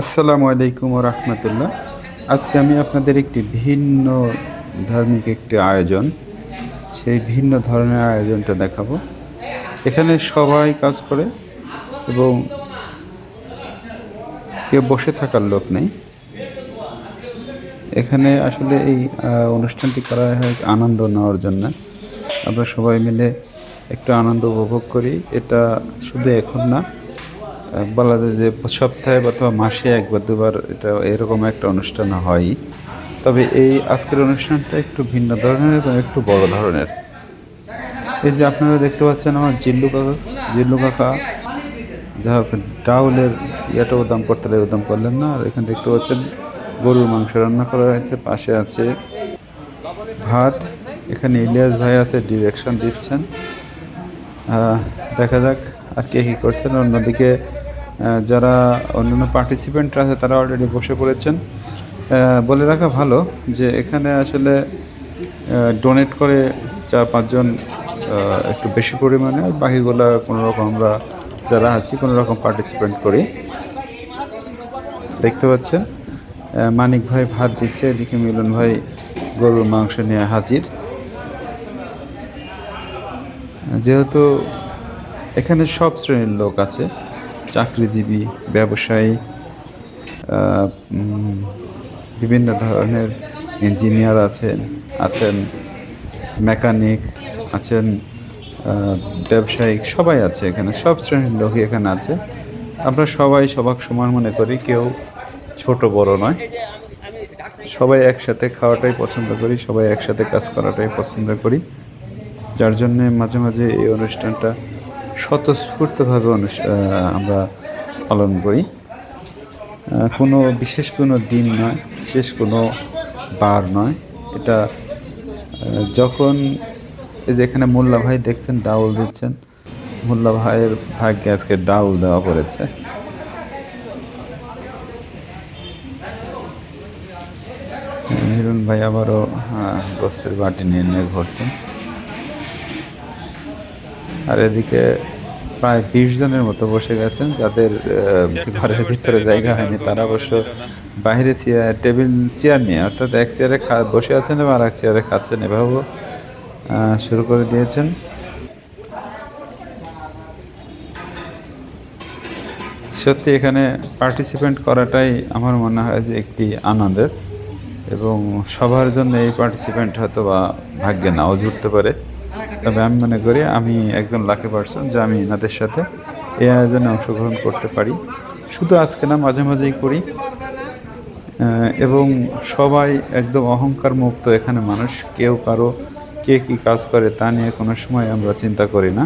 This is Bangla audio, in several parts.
আসসালামু আলাইকুম রহমতুল্লাহ। আজকে আমি আপনাদের একটি ভিন্ন ধার্মিক একটি আয়োজন, সেই ভিন্ন ধরনের আয়োজনটা দেখাবো। এখানে সবাই কাজ করে এবং কেউ বসে থাকার লোক নেই। এখানে আসলে এই অনুষ্ঠানটি করা হয় আনন্দ নেওয়ার জন্য। আমরা সবাই মিলে একটু আনন্দ উপভোগ করি। এটা শুধু এখন না বলা যায় যে সপ্তাহে অথবা মাসে একবার, দুবার এটা এরকম একটা অনুষ্ঠান হয়। তবে এই আজকের অনুষ্ঠানটা একটু ভিন্ন ধরনের এবং একটু বড় ধরনের। এই যে আপনারা দেখতে পাচ্ছেন আমার জিল্লু কাকা জিল্লু কাকা যা হোক ডাউলের ইয়েটাও দাম করতে লাগে দাম করলেন না। আর এখানে দেখতে পাচ্ছেন গরুর মাংস রান্না করা হয়েছে, পাশে আছে ভাত, এখানে ইলিয়াস ভাই আছে ডিরেকশন দিচ্ছেন। দেখা যাক। কে কী করছেন। অন্যদিকে যারা অন্যান্য পার্টিসিপেন্টরা আছে, তারা অলরেডি বসে পড়েছেন। বলে রাখা ভালো যে, এখানে আসলে ডোনেট করে চার পাঁচজন একটু বেশি পরিমাণে, আর বাকিগুলা কোনো রকম আমরা, যারা আছি, কোনো রকম পার্টিসিপেন্ট করি। দেখতে পাচ্ছেন মানিক ভাই ভাত দিচ্ছে, এদিকে মিলন ভাই গরুর মাংস নিয়ে হাজির। যেহেতু এখানে সব শ্রেণির লোক আছে। চাকরিজীবী, ব্যবসায়ী বিভিন্ন ধরনের ইঞ্জিনিয়ার আছেন আছেন মেকানিক, আছেন ব্যবসায়িক, সবাই আছে এখানে, সব শ্রেণির লোকই এখানে আছে। আমরা সবাই সবাক সমান মনে করি, কেউ ছোট বড় নয়। সবাই একসাথে খাওয়াটাই পছন্দ করি, সবাই একসাথে কাজ করাটাই পছন্দ করি। যার জন্যে মাঝে মাঝে এই অনুষ্ঠানটা স্বতঃস্ফূর্তভাবে আমরা পালন করি। কোনো বিশেষ কোনো দিন নয়, বিশেষ কোনো বার নয়। এটা যখন এই যে এখানে মোল্লা ভাই দেখছেন, ডাউল দিচ্ছেন, মোল্লা ভাইয়ের ভাগ্যে আজকে ডাউল দেওয়া পড়েছে। হিরুন ভাই আবারও গোস্তের বাটি নিয়ে নিয়ে ঘুরছেন। আর এদিকে প্রায় বিশ জনের মতো বসে গেছেন, যাদের ঘরের ভিতরে জায়গা হয়নি, তারা অবশ্য বাইরে চেয়ার, টেবিল, চেয়ার নিয়ে, অর্থাৎ এক চেয়ারে বসে আছেন এবং আর এক চেয়ারে খাচ্ছেন। এভাবেও শুরু করে দিয়েছেন। সত্যি এখানে পার্টিসিপেন্ট করাটাই আমার মনে হয় যে একটি আনন্দের এবং সবার জন্য এই পার্টিসিপেন্ট হয়তো বা ভাগ্যে নাও জুটতে পারে। তবে আমি মনে করি আমি একজন লাকি পার্সন যে আমি এনাদের সাথে এই আয়োজনে অংশগ্রহণ করতে পারি। শুধু আজকে না, মাঝে মাঝেই করি। এবং সবাই একদম অহংকার মুক্ত এখানে মানুষ। কেউ কারও কে কী কাজ করে তা নিয়ে কোনো সময় আমরা চিন্তা করি না।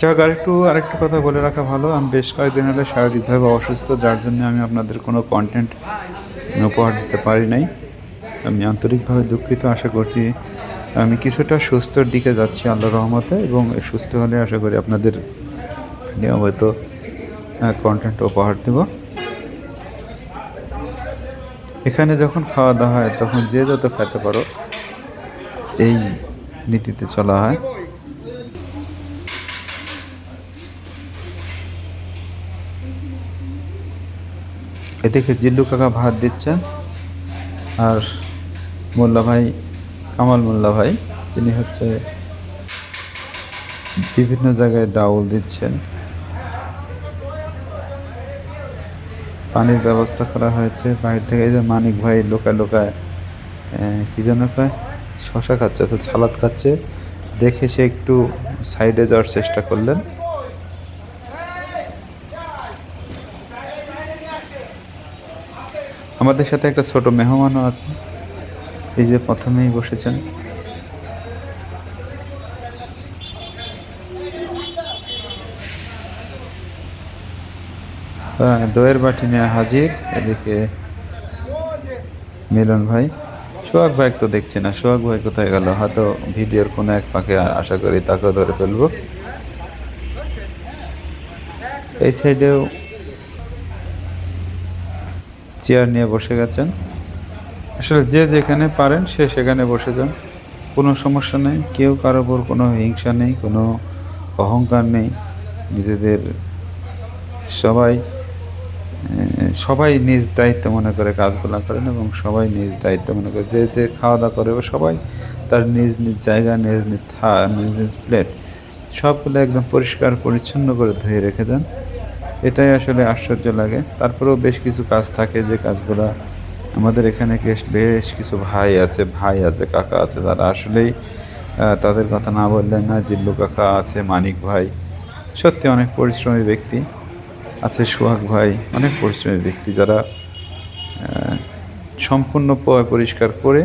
যাক, আরেকটু আরেকটু কথা বলে রাখা ভালো। আমি বেশ কয়েকদিন হলে শারীরিকভাবে অসুস্থ, যার জন্য আমি আপনাদের কোনো কন্টেন্ট উপহার দিতে পারি নাই। আমি আন্তরিকভাবে দুঃখিত, আশা করছি আমি কিছুটা সুস্থর দিকে যাচ্ছি আল্লাহ রহমতে এবং সুস্থ হলে আশা করি আপনাদের নিয়মিত কন্টেন্ট উপহার দেব। এখানে যখন খাওয়া দাওয়া হয়, তখন যে যত খেতে পারো, এই নীতিতে চলা হয়। এদিকে জিল্লু কাকা ভাত দিচ্ছেন, আর মোল্লা ভাই, কামাল মোল্লা ভাই, তিনি হচ্ছে বিভিন্ন জায়গায় ডাউল দিচ্ছেন। পানির ব্যবস্থা করা হয়েছে বাইরে থেকে। এই যে মানিক ভাই লোকায় লোকায় কি যেন কয় শশা খাচ্ছে তো সালাদ খাচ্ছে। দেখে সে একটু সাইডে যাওয়ার চেষ্টা করলেন। আমাদের সাথে একটা ছোট মেহমানও আছে। যে প্রথমেই বসেছেন। হ্যাঁ, দইয়ের বাটি নিয়ে হাজির এদিকে মিলন ভাই। সোহাগ ভাই তো দেখছি না সোহাগ ভাই কোথায় গেল? হয়তো ভিডিওর কোনো এক পাখে আশা করি তাকেও ধরে ফেলব। এই সাইডেও চেয়ার নিয়ে বসে গেছেন। আসলে যে যেখানে পারেন, সে সেখানে বসে যান। কোনো সমস্যা নেই। কেউ কারোর উপর কোনো হিংসা নেই, কোনো অহংকার নেই। নিজেদের সবাই সবাই নিজ দায়িত্ব মনে করে কাজগুলো করেন এবং সবাই নিজ দায়িত্ব মনে করে। যে যে খাওয়া দাওয়া করে সবাই তার নিজ নিজ জায়গা, নিজ নিজ থা, নিজ নিজ প্লেট সবগুলো একদম পরিষ্কার, পরিচ্ছন্ন করে ধুয়ে রেখে দেন। এটাই আসলে আশ্চর্য লাগে। তারপরেও বেশ কিছু কাজ থাকে যে কাজগুলো আমাদের এখানে বেশ কিছু ভাই আছে ভাই আছে, কাকা আছে। তারা আসলেই তাদের কথা না বললেন না, জিল্লু কাকা আছে, মানিক ভাই। সত্যি অনেক পরিশ্রমী ব্যক্তি আছে, সোহাগ ভাই, অনেক পরিশ্রমী ব্যক্তি। যারা সম্পূর্ণ পরিষ্কার করে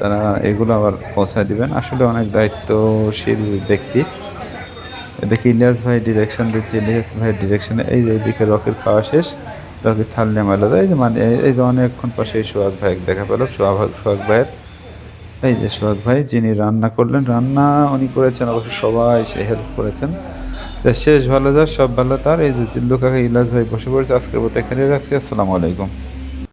তারা এগুলো আবার পৌঁছায় দিবেন। আসলে অনেক দায়িত্বশীল ব্যক্তি। এদিকে ইলিয়াস ভাই ডিরেকশন দিচ্ছে, ইলিয়াস ভাই ডিরেকশনে এই যে এদিকে রকের খাওয়া শেষ। রকের থাললে মালা এই যে মানে এই- যে অনেকক্ষণ পাশে এই সোহাগ ভাই দেখা পেল। সোহাগ সোহাগ ভাইয়ের এই যে সোহাগ ভাই, যিনি রান্না করলেন, রান্না উনি করেছেন, অবশ্য সবাই সে হেল্প করেছেন। শেষ ভালো যার, সব ভালো তার। এই যে জিল্লু কাকা, ইলাস ভাই বসে পড়েছে, আজকের মতো এখানে রাখছি। আসসালামু আলাইকুম।